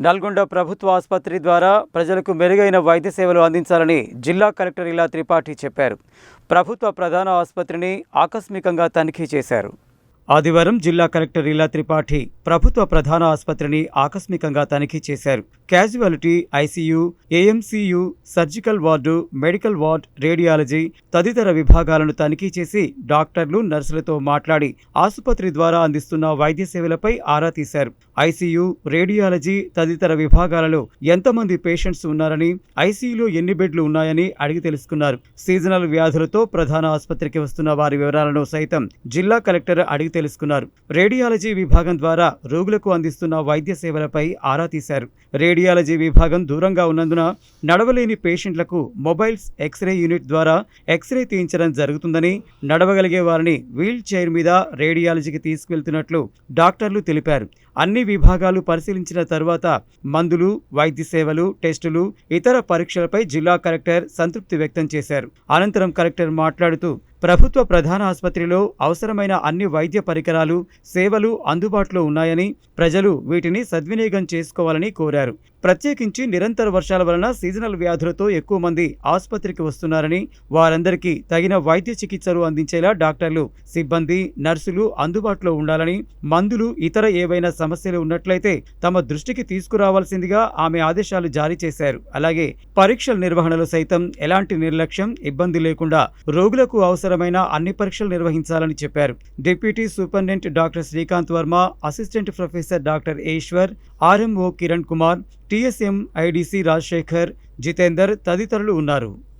నల్గొండ ప్రభుత్వ ఆసుపత్రి ద్వారా ప్రజలకు మెరుగైన వైద్య సేవలు అందించాలని జిల్లా కలెక్టర్ ఇలా త్రిపాఠి చెప్పారు. ప్రభుత్వ ప్రధాన ఆసుపత్రిని ఆకస్మికంగా తనిఖీ చేశారు. ఆదివారం జిల్లా కలెక్టర్ ఇలా త్రిపాఠి ప్రభుత్వ ప్రధాన ఆసుపత్రిని ఆకస్మికంగా తనిఖీ చేశారు. Casualty ICU AMCU surgical ward medical ward radiology తదితర విభాగాలను తనిఖీ చేసి డాక్టర్లు నర్సులతో మాట్లాడి ఆసుపత్రి ద్వారా అందిస్తున్న వైద్య సేవలపై ఆరా తీశారు. ఐసీయూ రేడియాలజీ తదితర విభాగాలలో ఎంతమంది పేషెంట్స్ ఉన్నారని ఐసీయూలో ఎన్ని బెడ్లు ఉన్నాయని అడిగి తెలుసుకున్నారు. సీజనల్ వ్యాధులతో ప్రధాన ఆసుపత్రికి వస్తున్న వారి వివరాలను సైతం జిల్లా కలెక్టర్ అడిగి తెలుసుకున్నారు. రేడియాలజీ విభాగం ద్వారా రోగులకు అందిస్తున్న వైద్య సేవలపై ఆరా తీశారు. రేడియాలజీ విభాగం దూరంగా ఉన్నందున నడవలేని పేషెంట్లకు మొబైల్స్ ఎక్స్రే యూనిట్ ద్వారా ఎక్స్రే తీయించడం జరుగుతుందని నడవగలిగే వారిని వీల్ చైర్ మీద రేడియాలజీకి తీసుకెళ్తున్నట్లు డాక్టర్లు తెలిపారు. అన్ని విభాగాలు పరిశీలించిన తర్వాత మందులు వైద్య సేవలు టెస్టులు ఇతర పరీక్షలపై జిల్లా కలెక్టర్ సంతృప్తి వ్యక్తం చేశారు. అనంతరం కలెక్టర్ మాట్లాడుతూ ప్రభుత్వ ప్రధాన ఆసుపత్రిలో అవసరమైన అన్ని వైద్య పరికరాలు సేవలు అందుబాటులో ఉన్నాయని ప్రజలు వీటిని సద్వినియోగం చేసుకోవాలని కోరారు. ప్రత్యేకించి నిరంతర వర్షాల వలన సీజనల్ వ్యాధులతో ఎక్కువ మంది ఆసుపత్రికి వస్తున్నారని వారందరికీ తగిన వైద్య చికిత్సలు అందించేలా డాక్టర్లు సిబ్బంది నర్సులు అందుబాటులో ఉండాలని మందులు ఇతర ఏవైనా సమస్యలు ఉన్నట్లయితే తమ దృష్టికి తీసుకురావాల్సిందిగా ఆమె ఆదేశాలు జారీ చేశారు. అలాగే పరీక్షల నిర్వహణలో సైతం ఎలాంటి నిర్లక్ష్యం ఇబ్బంది లేకుండా రోగులకు అవసరం అవసరమైన అన్ని పరీక్షలు నిర్వహించాలని చెప్పారు. Deputy superintendent doctor Srikanth Varma assistant professor doctor Eshwar RMO Kiran Kumar TSM IDC Rajasekhar Jitender తదితరులు ఉన్నారు.